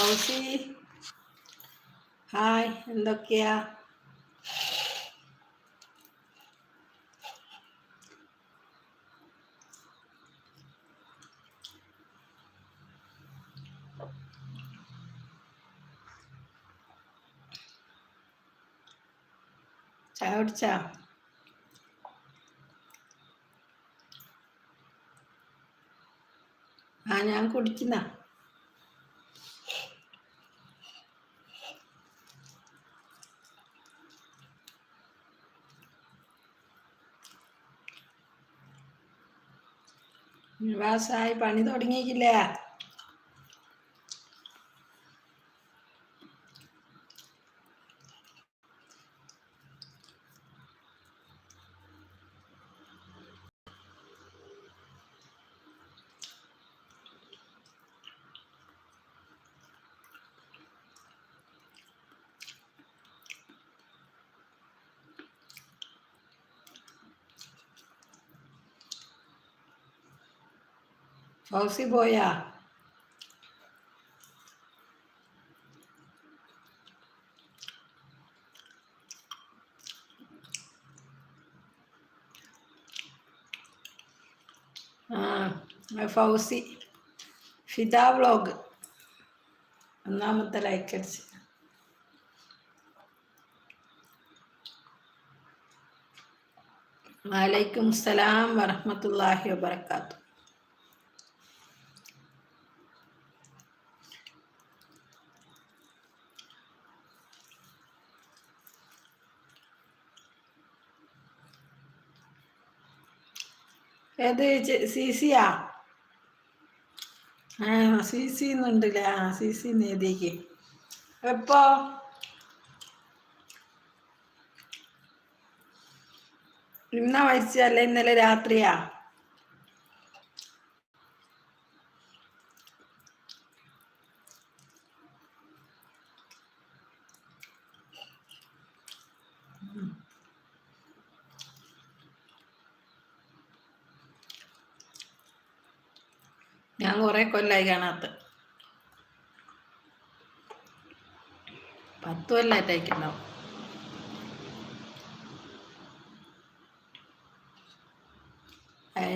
ഹൗസി hi എന്തൊക്കെയാ? ചായ കുടിച്ചാ? ആ ഞാൻ കുടിക്കുന്ന. നിവാസായി പണി തുടങ്ങിയിട്ടില്ല. ഫൗസി പോയാ ആ ഫൗസി ഫിദ വ്ളോഗ് ഒന്നാമത്തെ ലൈക്ക് അടിച്ച് വലൈക്കും സലാം വറഹമത്തല്ലാഹി വബർക്കാത്തു ഏത് സി സിയാ ആ? സി സി എന്നുണ്ടല്ലേ. ആ സി സി നേതിക്ക് എപ്പോ? ഇന്ന മരിച്ചല്ലേ ഇന്നലെ രാത്രിയാ? ഞാൻ കുറെ കൊല്ലായി കാണാത്ത. പത്ത് കൊല്ലായിട്ടായിട്ടുണ്ടാവും ഏ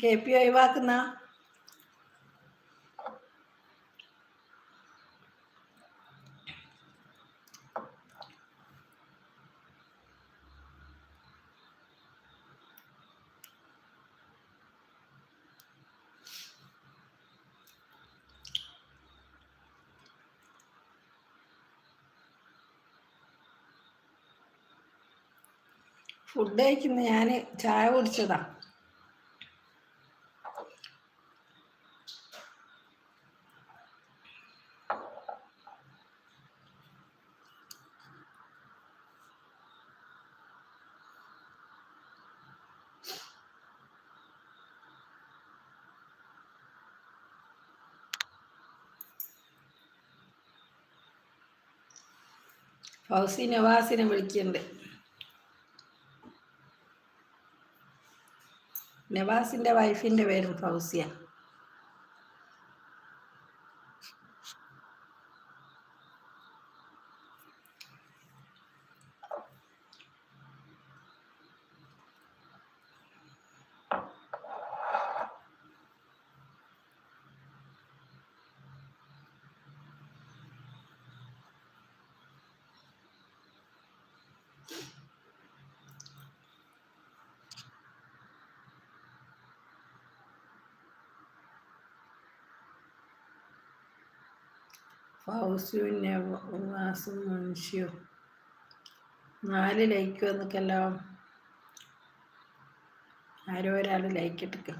കെ പി ഒഴിവാക്കുന്ന ഫുഡ് കഴിക്കുന്ന ഞാൻ ചായ കുടിച്ചതാ. ഫൗസി നവാസിനെ വിളിക്കുന്നുണ്ട്. നവാസിന്റെ വൈഫിന്റെ പേരും ഫൗസിയ ഫൗസു നവാസും മുൻഷിയും നാല് ലൈക്ക് വന്നിക്കല്ലോ ആരോ ഒരാൾ ലൈക്ക് ഇട്ടിക്ക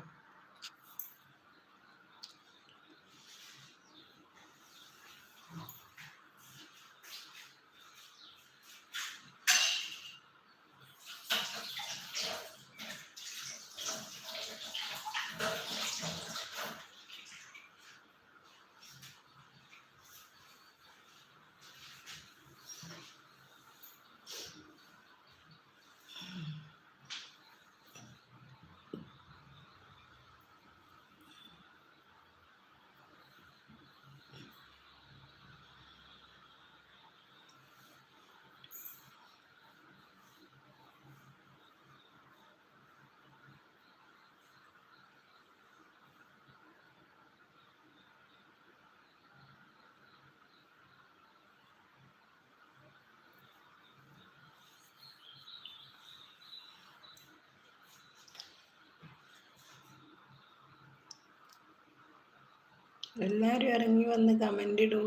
എല്ലാവരും ഇറങ്ങി വന്ന് കമന്റ് ഇടൂ.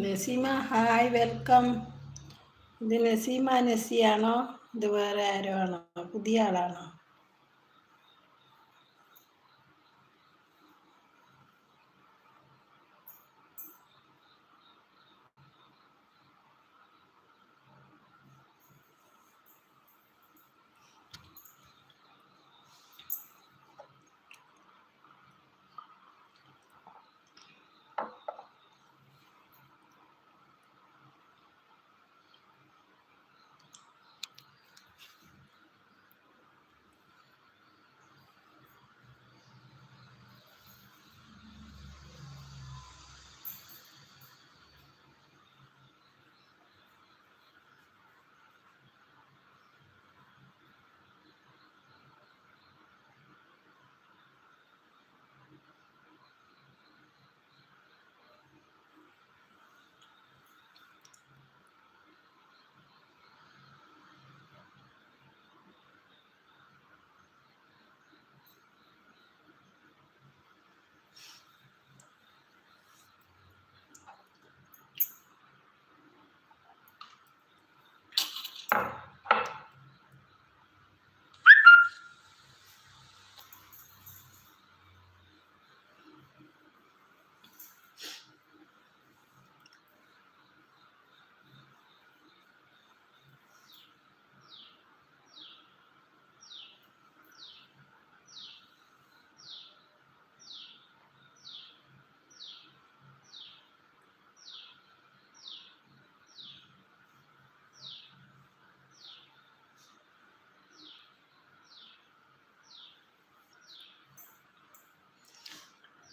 Naseema hi welcome. ഇത് നസീമ നസിയാണോ ഇത് വേറെ ആരോ ആണോ? പുതിയ ആളാണോ?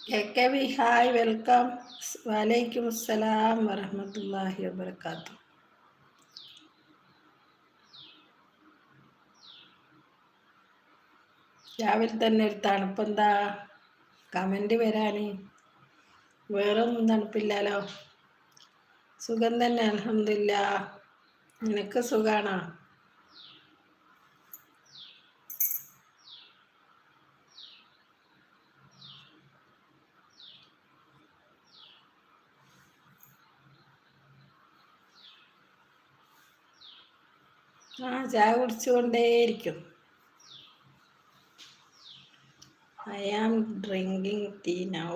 K hi welcome. വലൈക്കും അസ്സലാം വറഹമത്തല്ലാഹി വബർക്കാത്തു രാവിലെ തന്നെ ഒരു തണുപ്പെന്താ കമന്റ് വേറെ ഒന്നും തണുപ്പില്ലല്ലോ സുഖം തന്നെ അലഹമില്ല നിനക്ക് സുഖാണോ? ആ ചായ കുടിച്ചുകൊണ്ടേയിരിക്കും I am drinking tea now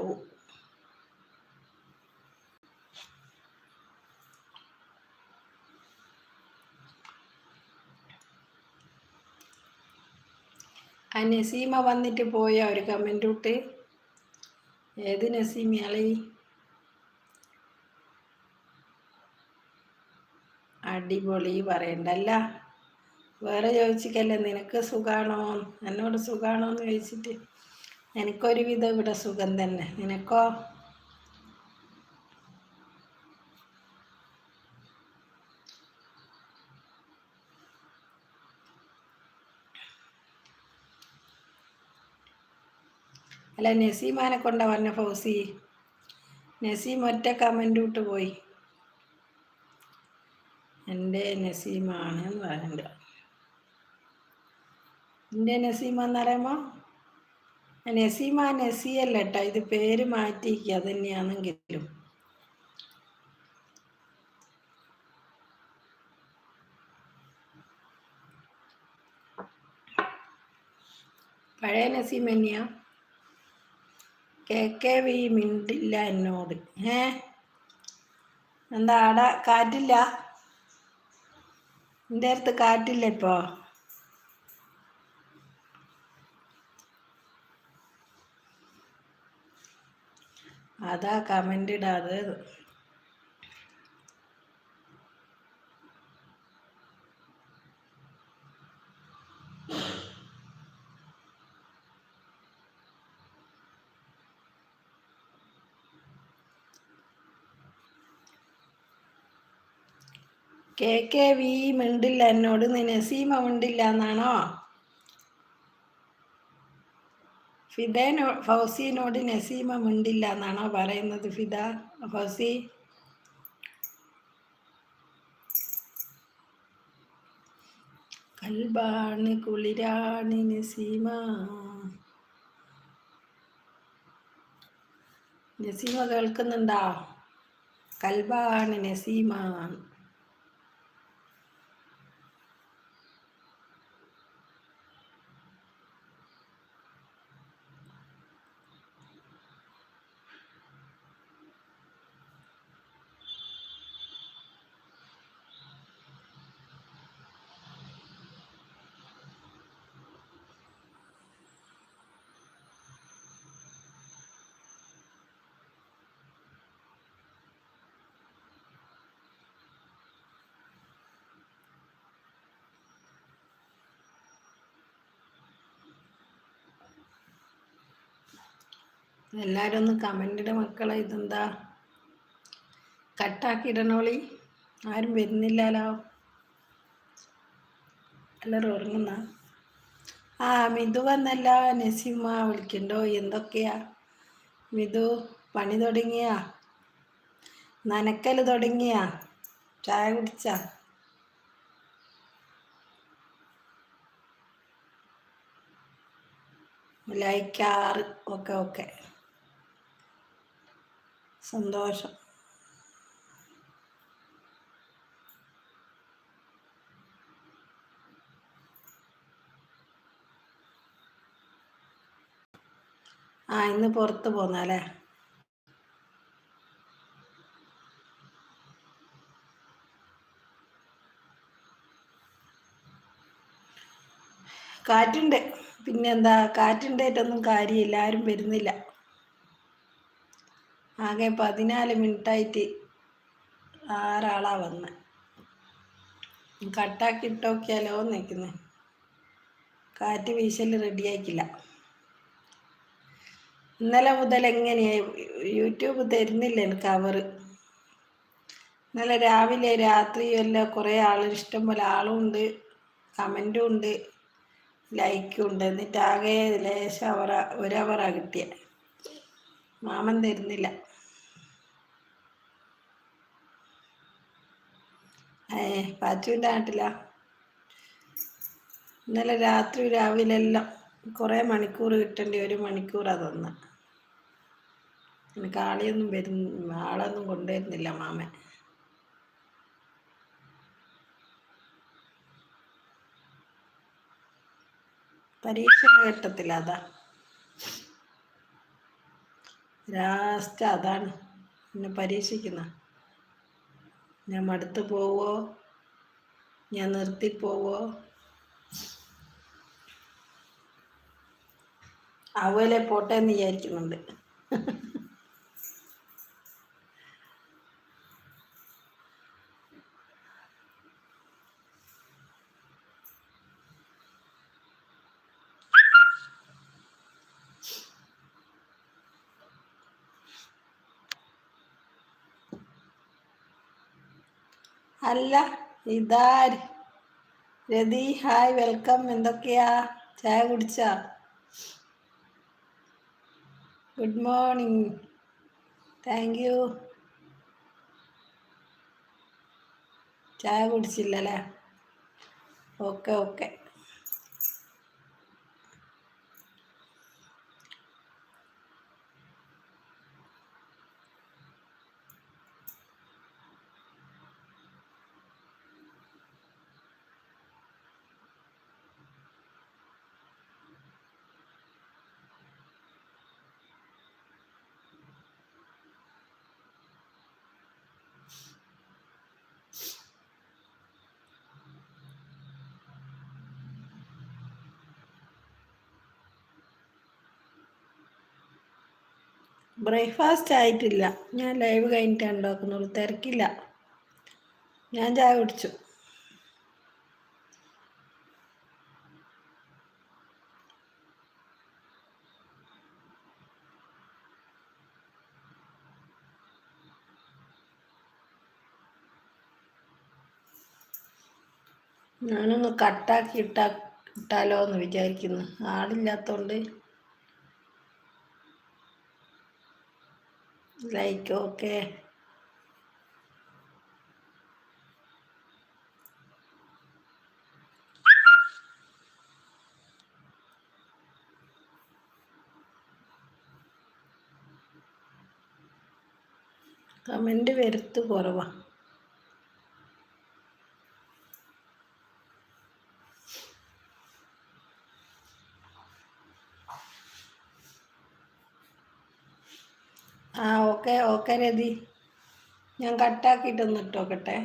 ആ നസീമ വന്നിട്ട് പോയ ഒരു കമന്റ് ഇട്ട്. ഏത് നസീമയാളെ അടിപൊളി പറയണ്ടല്ല. വേറെ ചോദിച്ചിക്കല്ലേ നിനക്ക് സുഖാണോ? എന്നോട് സുഖാണോ എന്ന് ചോദിച്ചിട്ട്. എനിക്കൊരുവിധം ഇവിടെ സുഖം തന്നെ. നിനക്കോ? അല്ല നസീമാനെ കൊണ്ടാ പറഞ്ഞ ഫൗസി? നസീം ഒറ്റ കമന്റ് വിട്ട് പോയി. എന്റെ നസീമാണ് എന്ന് എന്റെ നസീമ എന്ന് പറയുമ്പോൾ നസീമ നസിയല്ല കേട്ടോ ഇത് പേര് മാറ്റിയിരിക്കുക. അത് തന്നെയാണെങ്കിലും. പഴയ നസീം തന്നെയാ? കെ കെ വി മിണ്ടില്ല എന്നോട്. ഏ? എന്താ ആടെ? കാറ്റില്ല? എന്റെ അടുത്ത് കാറ്റില്ല ഇപ്പോ? അതാ കമന്റ് ഇടാതെ കെ കെ വി മിണ്ടില്ല എന്നോട്. നിനസീമ മിണ്ടില്ല എന്നാണോ ഫിദനോ ഫൗസിനോട് നസീമ മിണ്ടില്ല എന്നാണോ പറയുന്നത് ഫിദ? ഫൗസി? കൽബാണ് കുളിരാണ് നസീമ. നസീമ കേൾക്കുന്നുണ്ടോ? കൽബാണ് നസീമ. എല്ലാവരും ഒന്ന് കമന്റിടെ മക്കളെ ഇതെന്താ? കട്ടാക്കിയിടണോളി ആരും വരുന്നില്ലല്ലോ. എല്ലാവരും ഉറങ്ങുന്ന? ആ മിതു വന്നല്ല നസീമ വിളിക്കണ്ടോ? എന്തൊക്കെയാ? മിതു പണി തുടങ്ങിയാ? നനക്കൽ തുടങ്ങിയാ? ചായ കുടിച്ചാ? ലൈക്കാറ് ഓക്കെ ഓക്കെ. സന്തോഷം. ആ ഇന്ന് പുറത്ത് പോന്നല്ലേ കാറ്റുണ്ട്. പിന്നെന്താ കാറ്റുണ്ടായിട്ടൊന്നും കാര്യമില്ല ആരും വരുന്നില്ല. ആകെ പതിനാല് മിനിറ്റായിട്ട് ആറാളാ വന്ന്? കട്ടാക്കി ഇട്ടോക്കിയാലോ നിൽക്കുന്നത് കാറ്റ് വീശൽ റെഡിയാക്കില്ല ഇന്നലെ മുതൽ എങ്ങനെയായി യൂട്യൂബ് തരുന്നില്ല എനിക്ക് അവർ ഇന്നലെ രാവിലെ രാത്രിയും എല്ലാം കുറേ ആൾ ഇഷ്ടംപോലെ ആളും ഉണ്ട് കമന്റും ഉണ്ട് ലൈക്കും ഉണ്ട്. എന്നിട്ട് ആകെ ലേശം അവറ ഒരവറാണ് കിട്ടിയത് മാമൻ തരുന്നില്ല. ഏ പാച്ചുവിന്റെ ഇന്നലെ രാത്രി രാവിലെ എല്ലാം കുറേ മണിക്കൂർ കിട്ടേണ്ടി ഒരു മണിക്കൂർ അതൊന്ന് എനിക്ക് ആളെയൊന്നും വരുന്ന ആളൊന്നും കൊണ്ടുവരുന്നില്ല മാമൻ. പരീക്ഷണ ഘട്ടത്തില അതാ. ലാസ്റ്റ് അതാണ്. എന്നെ പരീക്ഷിക്കുന്ന. ഞാൻ മടുത്ത് പോവോ? ഞാൻ നിർത്തിപ്പോവോ അവലെ പോട്ടെ എന്ന് വിചാരിക്കുന്നുണ്ട്. അല്ല ഇതാര്? Rathi hi welcome. എന്തൊക്കെയാ? ചായ കുടിച്ച? Good morning. Thank you. ചായ കുടിച്ചില്ലല്ലേ? Okay okay. ബ്രേക്ക്ഫാസ്റ്റ് ആയിട്ടില്ല. ഞാൻ ലൈവ് കഴിഞ്ഞിട്ടാണ് ഉണ്ടാക്കുന്നുള്ളൂ തിരക്കില്ല. ഞാൻ ചായ കുടിച്ചു. ഞാനൊന്ന് കട്ടാക്കി ഇട്ടാ ഇട്ടാലോ എന്ന് വിചാരിക്കുന്നു. ആളില്ലാത്തോണ്ട് ലൈക്ക് ഓക്കെ കമന്റ് വരുത്ത് കുറവാണ് ആ ഓക്കെ ഓക്കെ രതി ഞാൻ കട്ടാക്കിയിട്ടൊന്ന് ഇട്ടോക്കട്ടെ.